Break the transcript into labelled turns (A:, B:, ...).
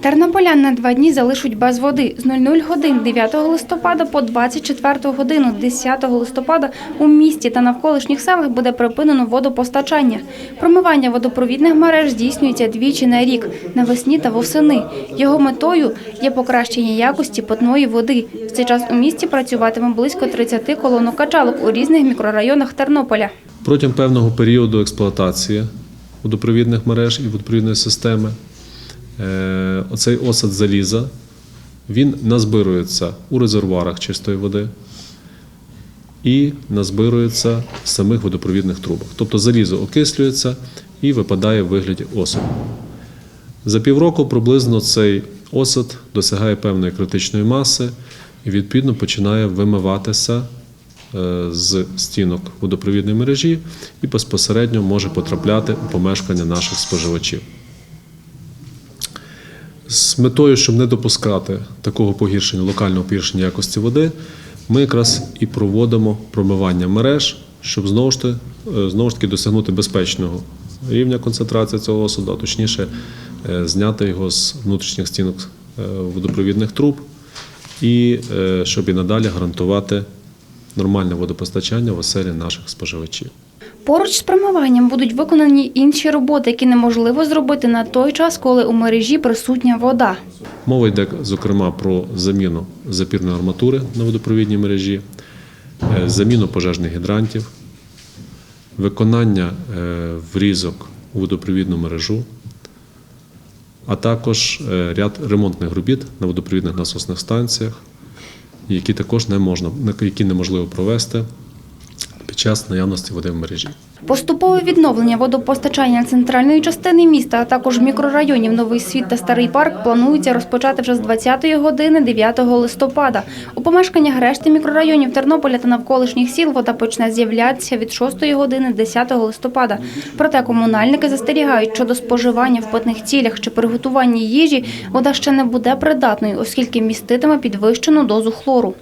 A: Тернополян на два дні залишать без води з 00 годин 9 листопада по 24 годину 10 листопада у місті та навколишніх селах буде припинено водопостачання. Промивання водопровідних мереж здійснюється двічі на рік навесні та восени. Його метою є покращення якості питної води. В цей час у місті працюватиме близько 30 колонок качалок у різних мікрорайонах Тернополя.
B: Протягом певного періоду експлуатації водопровідних мереж і водопровідної системи оцей осад заліза він назбирується у резервуарах чистої води і назбирується в самих водопровідних трубах. Тобто залізо окислюється і випадає в вигляді осаду. За півроку приблизно цей осад досягає певної критичної маси і відповідно починає вимиватися е, з стінок водопровідної мережі і безпосередньо може потрапляти у помешкання наших споживачів. З метою, щоб не допускати такого погіршення, локального погіршення якості води, ми якраз і проводимо промивання мереж, щоб знову ж, таки, е, знову ж таки досягнути безпечного рівня концентрації цього осаду, а точніше е, зняти його з внутрішніх стінок е, водопровідних труб, і щоб і надалі гарантувати нормальне водопостачання в оселі наших споживачів.
A: Поруч з промиванням будуть виконані інші роботи, які неможливо зробити на той час, коли у мережі присутня вода.
B: Мова йде, зокрема, про заміну запірної арматури на водопровідній мережі, е, заміну пожежних гідрантів, виконання е, врізок у водопровідну мережу, а також е, ряд ремонтних робіт на водопровідних насосних станціях, які також не можна, які неможливо провести час наявності води в мережі.
A: Поступове відновлення водопостачання центральної частини міста, а також мікрорайонів Новий Світ та Старий Парк планується розпочати вже з 20-ї години 9 листопада. У помешканнях решти мікрорайонів Тернополя та навколишніх сіл вода почне з'являтися від 6-ї години 10 листопада. Проте комунальники застерігають, що до споживання в питних цілях чи приготування їжі вода ще не буде придатною, оскільки міститиме підвищену дозу хлору.